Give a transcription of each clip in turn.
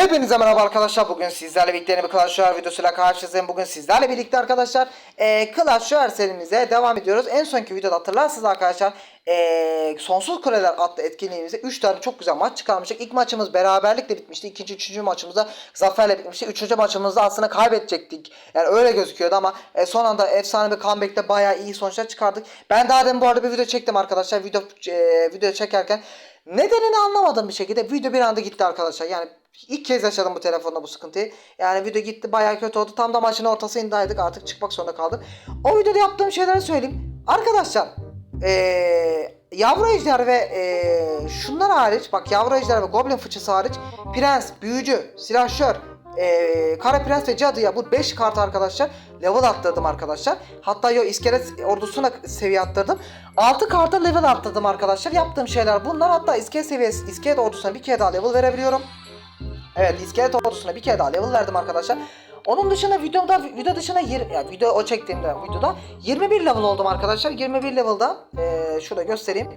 Hepinize merhaba arkadaşlar. Bugün sizlerle birlikte yeni bir Clash Royale videosuyla karşınızdayım. Bugün sizlerle birlikte arkadaşlar e, Clash Royale serimize devam ediyoruz. En sonki videoda hatırlarsınız arkadaşlar e, Sonsuz Kuleler adlı etkinliğimizde 3 tane çok güzel maç çıkarmıştık. İlk maçımız beraberlikle bitmişti. İkinci, üçüncü maçımızda zaferle bitmişti. Üçüncü maçımızda aslında kaybedecektik. Yani öyle gözüküyordu ama e, son anda efsane bir comeback'te bayağı iyi sonuçlar çıkardık. Ben daha demin bu arada bir video çektim arkadaşlar. Video e, video çekerken Nedenini anlamadım bir şekilde. Video bir anda gitti arkadaşlar. Yani ilk kez yaşadım bu telefonda bu sıkıntıyı. Yani video gitti bayağı kötü oldu. Tam da maçın ortasındaydık artık çıkmak zorunda kaldık. O videoda yaptığım şeyleri söyleyeyim. Arkadaşlar ee, yavru ejder ve ee, şunlar hariç bak yavru ejder ve goblin fıçısı hariç prens, büyücü, silahşör, ee, Kara Prens ve Cadı'ya bu 5 kart arkadaşlar level attırdım arkadaşlar. Hatta yo iskelet ordusuna seviye attırdım. 6 karta level attırdım arkadaşlar. Yaptığım şeyler bunlar. Hatta iskelet seviyesi iskelet ordusuna bir kere daha level verebiliyorum. Evet iskelet ordusuna bir kere daha level verdim arkadaşlar. Onun dışında videomda video dışına 20 yani video o çektiğimde videoda 21 level oldum arkadaşlar. 21 level'da ee, şurada göstereyim.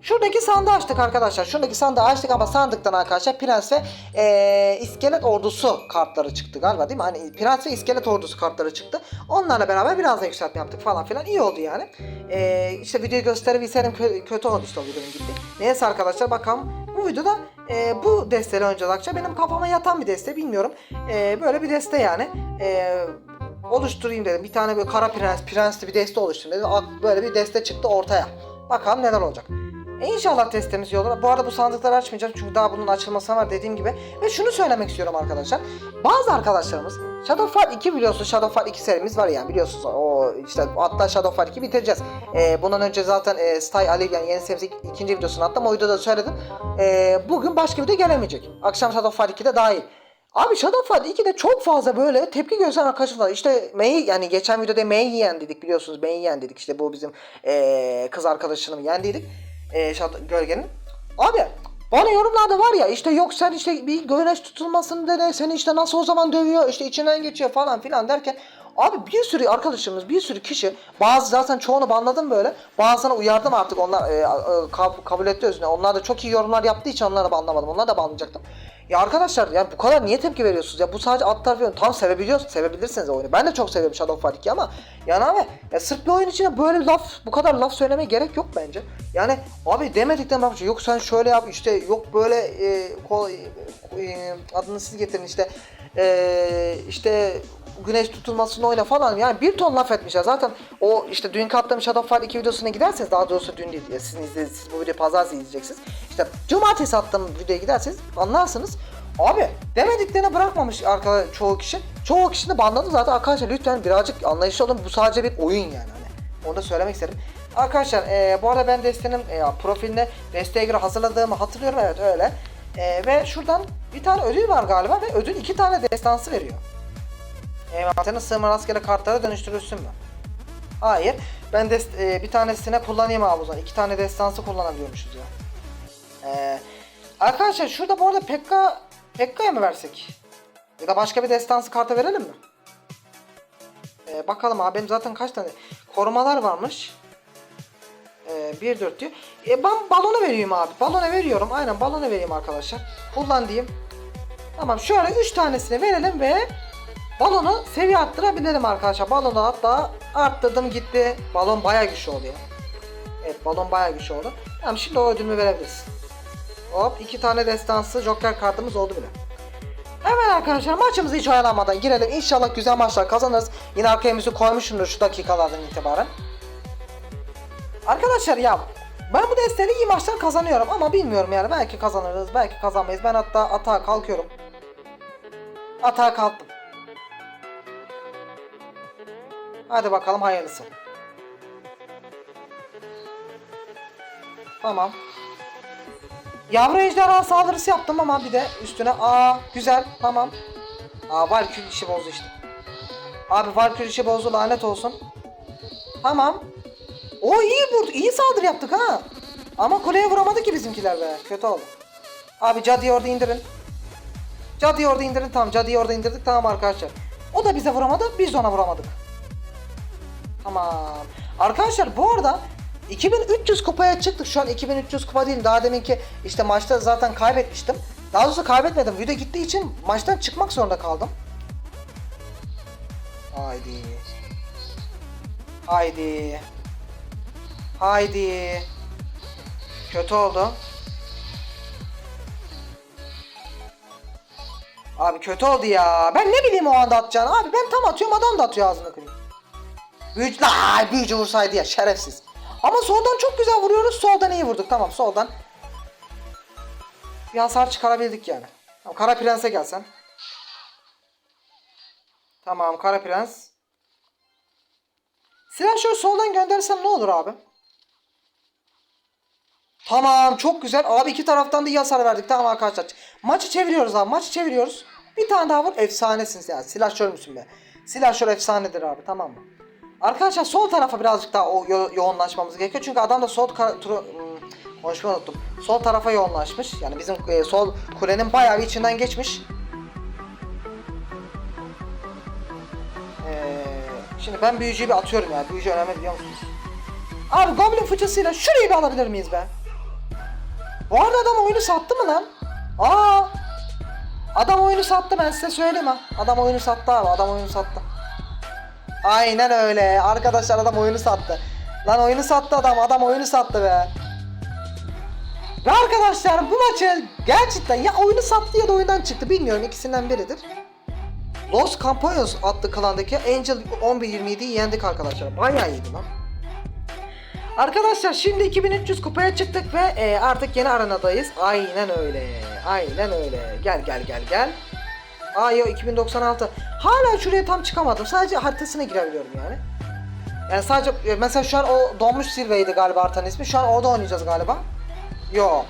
Şuradaki sandığı açtık arkadaşlar. Şuradaki sandığı açtık ama sandıktan arkadaşlar Prens ve eee, iskelet ordusu kartları çıktı galiba değil mi? Hani Prens ve iskelet ordusu kartları çıktı. Onlarla beraber biraz da yükseltme yaptık falan filan. İyi oldu yani. Eee işte videoyu gösterebilseydim kö- kötü oldu işte o videonun gitti. Neyse arkadaşlar bakalım. Bu videoda eee, bu desteleri önce açacağım. Benim kafama yatan bir deste bilmiyorum. Eee, böyle bir deste yani. Eee oluşturayım dedim. Bir tane böyle kara prens, prensli bir deste oluşturayım dedim. Böyle bir deste çıktı ortaya. Bakalım neler olacak. İnşallah testimiz iyi olur. Bu arada bu sandıkları açmayacağım çünkü daha bunun açılmasına var dediğim gibi. Ve şunu söylemek istiyorum arkadaşlar. Bazı arkadaşlarımız Shadowfall 2 biliyorsunuz Shadowfall 2 serimiz var yani biliyorsunuz. O işte hatta Shadowfall 2 bitireceğiz. E, bundan önce zaten e, Stay Alive yani yeni serimiz ik- ikinci videosunu attım. O videoda söyledim. E, bugün başka video gelemeyecek. Akşam Shadowfall 2'de dahil. Abi Shadowfall 2'de çok fazla böyle tepki gösteren arkadaşlar var. İşte May'i yani geçen videoda May'i yendik biliyorsunuz. May'i yendik. İşte bu bizim eee, kız arkadaşını yendiydik. Eee Shadow- gölgenin. Abi bana yorumlarda var ya işte yok sen işte bir güneş tutulmasın dede seni işte nasıl o zaman dövüyor işte içinden geçiyor falan filan derken Abi bir sürü arkadaşımız, bir sürü kişi, bazı zaten çoğunu banladım böyle. Bazılarına uyardım artık onlar e, e, kab- kabul etti özüne. Onlar da çok iyi yorumlar yaptığı için onları banlamadım. Onları da banlayacaktım. Ya arkadaşlar ya bu kadar niye tepki veriyorsunuz ya? Bu sadece alt tarafı oyun. Tam sevebiliyorsunuz, sevebilirsiniz oyunu. Ben de çok seviyorum Shadowfall 2 ama yani abi ya sırf bir oyun içine böyle laf, bu kadar laf söylemeye gerek yok bence. Yani abi demedikten bak yok sen şöyle yap işte yok böyle e, ko- e, adını siz getirin işte e, işte güneş tutulmasını oyna falan yani bir ton laf etmişler. Zaten o işte dün attığım Shadowfall 2 videosuna giderseniz daha doğrusu dün değil. Sizin izlediğiniz, siz bu videoyu pazartesi izleyeceksiniz. İşte cumartesi attığım videoya giderseniz anlarsınız. Abi demediklerini bırakmamış arka çoğu kişi. Çoğu kişi de banladı zaten arkadaşlar lütfen birazcık anlayışlı olun. Bu sadece bir oyun yani. Hani. Onu da söylemek istedim. Arkadaşlar e, bu arada ben destenin e, profiline desteğe göre hazırladığımı hatırlıyorum. Evet öyle. E, ve şuradan bir tane ödül var galiba ve ödül iki tane destansı veriyor. Envanterine sığma rastgele kartlara dönüştürülsün mü? Hayır. Ben de e, bir tanesine kullanayım abi o zaman. İki tane destansı kullanabiliyormuşuz ya. Ee, arkadaşlar şurada bu arada Pekka Pekka'ya mı versek? Ya da başka bir destansı kartı verelim mi? Ee, bakalım abi benim zaten kaç tane korumalar varmış. Ee, 1 4 diyor. E, ben balonu vereyim abi. Balona veriyorum. Aynen balona vereyim arkadaşlar. Kullan diyeyim. Tamam şöyle 3 tanesini verelim ve balonu seviye arttırabilirim arkadaşlar. Balonu hatta arttırdım gitti. Balon bayağı güçlü oldu ya. Evet balon bayağı güçlü oldu. Tamam şimdi o ödülümü verebiliriz. Hop iki tane destansı joker kartımız oldu bile. Hemen arkadaşlar maçımızı hiç oyalanmadan girelim. İnşallah güzel maçlar kazanırız. Yine arkaya müzik koymuşumdur şu dakikalardan itibaren. Arkadaşlar ya ben bu desteğiyle iyi maçlar kazanıyorum ama bilmiyorum yani belki kazanırız belki kazanmayız. Ben hatta atağa kalkıyorum. Atağa kalktım. Hadi bakalım hayırlısı. Tamam. Yavru ejderha saldırısı yaptım ama bir de üstüne aa güzel tamam. Aa Valkür işi bozdu işte. Abi Valkür işi bozdu lanet olsun. Tamam. O iyi vurdu. iyi saldırı yaptık ha. Ama kuleye vuramadı ki bizimkiler be. Kötü oldu. Abi cadıyı orada indirin. Cadıyı orada indirin tamam. Cadıyı orada indirdik tamam arkadaşlar. O da bize vuramadı. Biz ona vuramadık. Tamam. Arkadaşlar bu arada 2300 kupaya çıktık. Şu an 2300 kupa değil. Daha deminki işte maçta zaten kaybetmiştim. Daha doğrusu kaybetmedim. Video gittiği için maçtan çıkmak zorunda kaldım. Haydi. Haydi. Haydi. Kötü oldu. Abi kötü oldu ya. Ben ne bileyim o anda atacağını. Abi ben tam atıyorum adam da atıyor ağzını kırıyor. Büyücü, la, büyücü vursaydı ya şerefsiz. Ama soldan çok güzel vuruyoruz. Soldan iyi vurduk. Tamam soldan. Bir hasar çıkarabildik yani. Tamam, Kara Prens'e gelsen. Tamam Kara Prens. Silah şöyle soldan göndersem ne olur abi? Tamam çok güzel. Abi iki taraftan da iyi hasar verdik. Tamam arkadaşlar. Maçı çeviriyoruz abi. Maçı çeviriyoruz. Bir tane daha vur. Efsanesiniz ya. Silahşör müsün be? Silahşör efsanedir abi. Tamam mı? Arkadaşlar sol tarafa birazcık daha o yo- yoğunlaşmamız gerekiyor. Çünkü adam da sol hmm, konuşmayı unuttum. Sol tarafa yoğunlaşmış. Yani bizim e, sol kulenin bayağı bir içinden geçmiş. Ee, şimdi ben büyücüyü bir atıyorum ya. Büyücü önemli biliyor musunuz? Abi Goblin fıçısıyla şurayı bir alabilir miyiz be? Bu arada adam oyunu sattı mı lan? Aa! Adam oyunu sattı ben size söyleyeyim ha. Adam oyunu sattı abi. Adam oyunu sattı. Aynen öyle. Arkadaşlar adam oyunu sattı. Lan oyunu sattı adam. Adam oyunu sattı be. Ve arkadaşlar bu maçı gerçekten ya oyunu sattı ya da oyundan çıktı. Bilmiyorum ikisinden biridir. Los Campos adlı klandaki Angel 11-27'yi yendik arkadaşlar. Bayağı iyiydi lan. Arkadaşlar şimdi 2300 kupaya çıktık ve e, artık yeni arenadayız. Aynen öyle. Aynen öyle. Gel gel gel gel. Aa yo 2096. Hala şuraya tam çıkamadım. Sadece haritasına girebiliyorum yani. Yani sadece e, mesela şu an o donmuş zirveydi galiba haritanın ismi. Şu an orada oynayacağız galiba. Yo.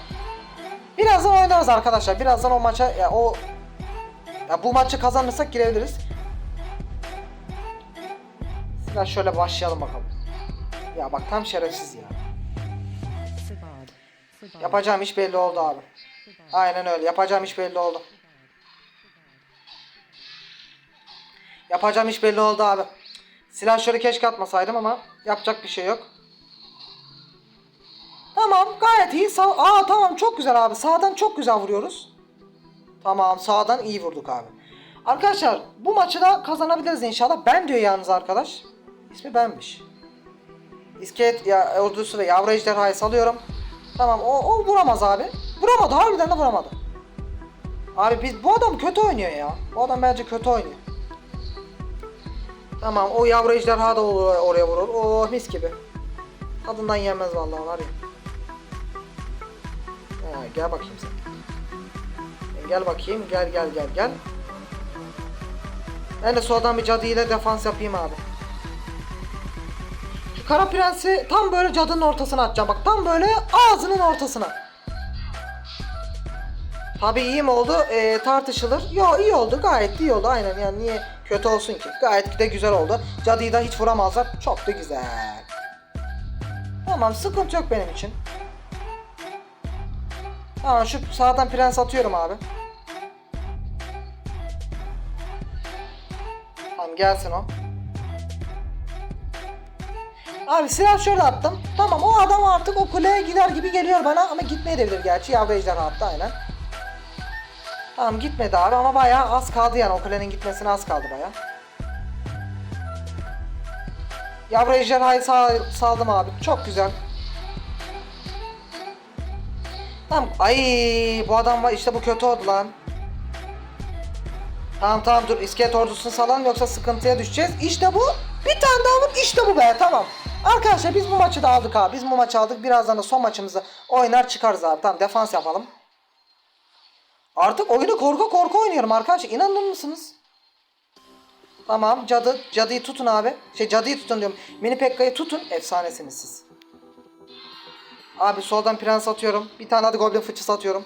Birazdan oynarız arkadaşlar. Birazdan o maça ya o ya bu maçı kazanırsak girebiliriz. Biraz şöyle başlayalım bakalım. Ya bak tam şerefsiz ya. Yapacağım iş belli oldu abi. Aynen öyle. Yapacağım iş belli oldu. Yapacağım iş belli oldu abi. Silah şöyle keşke atmasaydım ama yapacak bir şey yok. Tamam gayet iyi. Sağ Aa tamam çok güzel abi. Sağdan çok güzel vuruyoruz. Tamam sağdan iyi vurduk abi. Arkadaşlar bu maçı da kazanabiliriz inşallah. Ben diyor yalnız arkadaş. İsmi benmiş. İskelet ya, ordusu ve yavru ejderhayı salıyorum. Tamam o, o vuramaz abi. Vuramadı harbiden de vuramadı. Abi biz bu adam kötü oynuyor ya. Bu adam bence kötü oynuyor. Tamam o yavru ejderha da olur, oraya vurur. Oh mis gibi. Tadından yenmez vallahi var ya. Ha, gel bakayım sen. Gel bakayım gel gel gel gel. Ben de soldan bir cadı ile defans yapayım abi. Şu kara prensi tam böyle cadının ortasına atacağım. Bak tam böyle ağzının ortasına. Tabii iyi mi oldu? Ee, tartışılır. Yo iyi oldu. Gayet iyi oldu. Aynen yani niye kötü olsun ki? Gayet de güzel oldu. Cadıyı da hiç vuramazlar. Çok da güzel. Tamam sıkıntı yok benim için. Tamam şu sağdan prens atıyorum abi. Tamam gelsin o. Abi silah şöyle attım. Tamam o adam artık o kuleye gider gibi geliyor bana ama gitmeyebilir gerçi. Yavru ejderha attı aynen. Tamam gitmedi abi ama bayağı az kaldı yani o kulenin gitmesine az kaldı bayağı. Yavru ejderhayı sağ, saldım abi. Çok güzel. Tamam. Ay bu adam var işte bu kötü oldu lan. Tamam tamam dur iskelet ordusunu salalım yoksa sıkıntıya düşeceğiz. İşte bu. Bir tane daha vur. İşte bu be tamam. Arkadaşlar biz bu maçı da aldık abi. Biz bu maçı aldık. Birazdan da son maçımızı oynar çıkarız abi. Tamam defans yapalım. Artık oyunu korku korku oynuyorum arkadaşlar. İnanır mısınız? Tamam cadı. Cadıyı tutun abi. Şey cadıyı tutun diyorum. Mini Pekka'yı tutun. Efsanesiniz siz. Abi soldan prens atıyorum. Bir tane hadi goblin fıçısı atıyorum.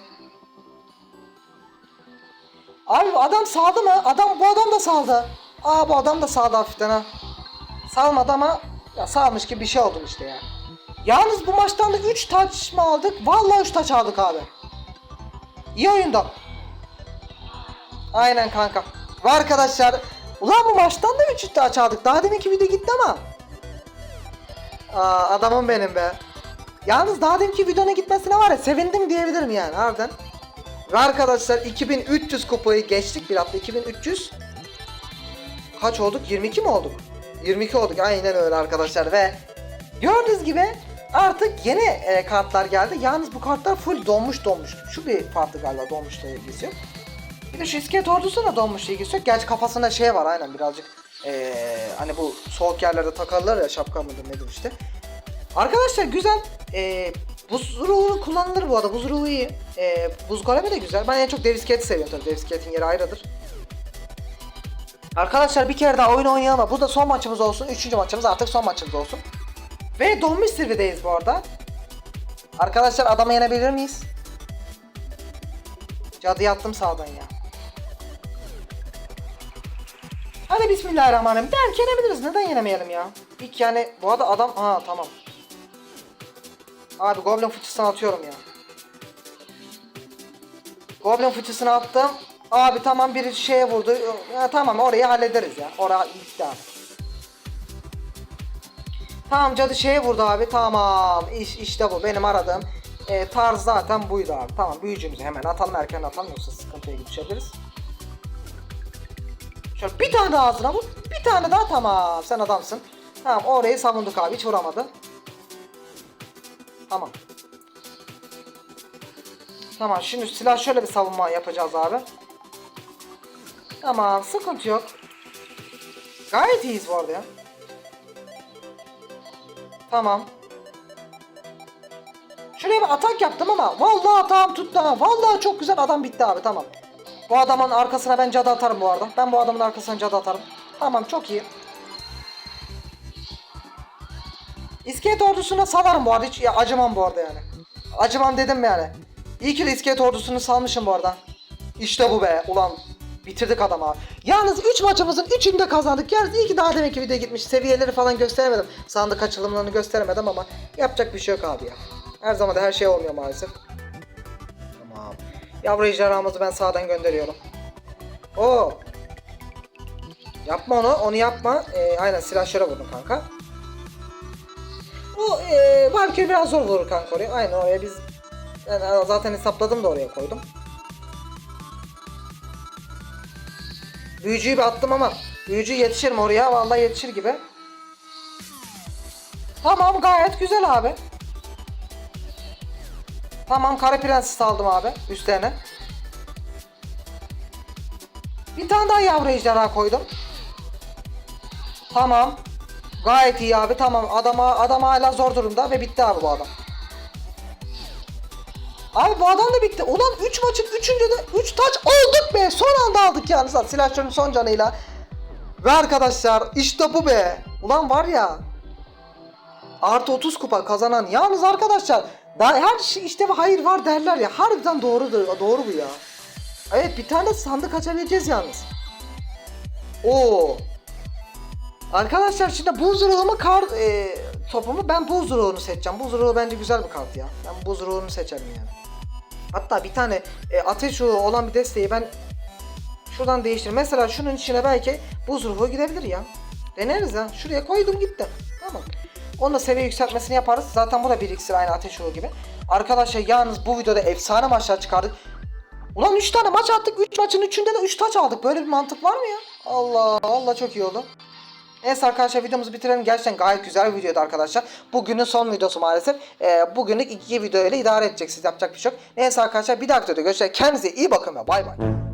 Abi adam saldı mı? Adam bu adam da saldı. Aa bu adam da saldı hafiften ha. Salmadı ama ya salmış gibi bir şey oldum işte ya. Yalnız bu maçtan da 3 taç mı aldık? Vallahi 3 taç aldık abi. İyi oyunda. Aynen kanka. Ve arkadaşlar ulan bu maçtan da 3 taç aldık. Daha deminki video gitti ama. Aa adamım benim be. Yalnız daha deminki videonun gitmesine var ya sevindim diyebilirim yani harbiden. Ve arkadaşlar 2300 kupayı geçtik bir hafta 2300 Kaç olduk? 22 mi olduk? 22 olduk aynen öyle arkadaşlar ve Gördüğünüz gibi artık yeni e, kartlar geldi. Yalnız bu kartlar full donmuş donmuş. Şu bir farklı galiba donmuşla ilgisi yok. Bir de şu ordusu da donmuşla ilgisi yok. Gerçi kafasında şey var aynen birazcık e, hani bu soğuk yerlerde takarlar ya şapka mıdır nedir işte. Arkadaşlar güzel. E, buz ruhu kullanılır bu arada. Buz ruhu iyi. E, buz golemi de güzel. Ben en çok dev seviyorum tabii. Dev yeri ayrıdır. Arkadaşlar bir kere daha oyun oynayalım bu da son maçımız olsun. Üçüncü maçımız artık son maçımız olsun. Ve donmuş zirvedeyiz bu arada. Arkadaşlar adamı yenebilir miyiz? Cadı yattım sağdan ya. Hadi bismillahirrahmanirrahim. Belki yenebiliriz. Neden yenemeyelim ya? İlk yani bu arada adam... Ha tamam. Abi Goblin fıçısını atıyorum ya. Goblin fıçısını attım. Abi tamam biri şeye vurdu. Ya, tamam orayı hallederiz ya. Oraya gitti abi. Tamam cadı şeye vurdu abi. Tamam. İş, işte bu. Benim aradığım e, tarz zaten buydu abi. Tamam büyücümüzü hemen atalım erken atalım yoksa sıkıntıya düşebiliriz. Şöyle bir tane daha ağzına vur. Bir tane daha tamam. Sen adamsın. Tamam orayı savunduk abi. Hiç vuramadı. Tamam. Tamam şimdi silah şöyle bir savunma yapacağız abi. Tamam sıkıntı yok. Gayet iyiyiz bu arada ya. Tamam. Şuraya bir atak yaptım ama vallahi atağım tuttu ha. Vallahi çok güzel adam bitti abi tamam. Bu adamın arkasına ben cadı atarım bu arada. Ben bu adamın arkasına cadı atarım. Tamam çok iyi. İskelet ordusuna salarım bu arada. Hiç ya, acımam bu arada yani. Acımam dedim yani. İyi ki de iskelet ordusunu salmışım bu arada. İşte bu be. Ulan bitirdik adamı abi. Yalnız 3 maçımızın 3'ünü de kazandık. Yalnız iyi ki daha demek ki video gitmiş. Seviyeleri falan gösteremedim. Sandık açılımlarını gösteremedim ama yapacak bir şey yok abi ya. Her zaman da her şey olmuyor maalesef. Tamam. Yavru ejderhamızı ben sağdan gönderiyorum. Oo. Yapma onu, onu yapma. Ee, aynen silahşöre vurdum kanka. Bu ee, Valkyrie biraz zor vurur kanka oraya. Aynen oraya biz yani zaten hesapladım da oraya koydum. Büyücüyü bir attım ama büyücü yetişir mi oraya? Vallahi yetişir gibi. Tamam gayet güzel abi. Tamam kara prenses aldım abi üstlerine. Bir tane daha yavru ejderha koydum. Tamam. Gayet iyi abi tamam adama adam hala zor durumda ve bitti abi bu adam. Abi bu adam da bitti. Ulan 3 maçın 3'ünde de 3 taç olduk be. Son anda aldık yalnız. Silahşörün son canıyla. Ve arkadaşlar işte bu be. Ulan var ya. Artı 30 kupa kazanan. Yalnız arkadaşlar. Daha her şey işte hayır var derler ya. Harbiden doğrudur. Doğru bu ya. Evet bir tane sandık açabileceğiz yalnız. Oo. Arkadaşlar şimdi buz ruhumu kar e, topumu ben buz ruhunu seçeceğim. Buz ruhu bence güzel bir kart ya. Ben buz ruhunu seçerim yani. Hatta bir tane e, ateş ruhu olan bir desteği ben şuradan değiştir. Mesela şunun içine belki buz ruhu gidebilir ya. Deneriz ha. Şuraya koydum gitti. Tamam. Onu da seviye yükseltmesini yaparız. Zaten bu da bir iksir aynı ateş ruhu gibi. Arkadaşlar yalnız bu videoda efsane maçlar çıkardık. Ulan 3 tane maç attık. 3 maçın 3'ünde de 3 taç aldık. Böyle bir mantık var mı ya? Allah Allah çok iyi oldu. Neyse arkadaşlar videomuzu bitirelim. Gerçekten gayet güzel bir videoydu arkadaşlar. Bugünün son videosu maalesef. Ee, bugünlük iki video ile idare edeceksiniz. Yapacak bir şey yok. Neyse arkadaşlar bir dahaki videoda görüşürüz. Kendinize iyi bakın ve bay bay.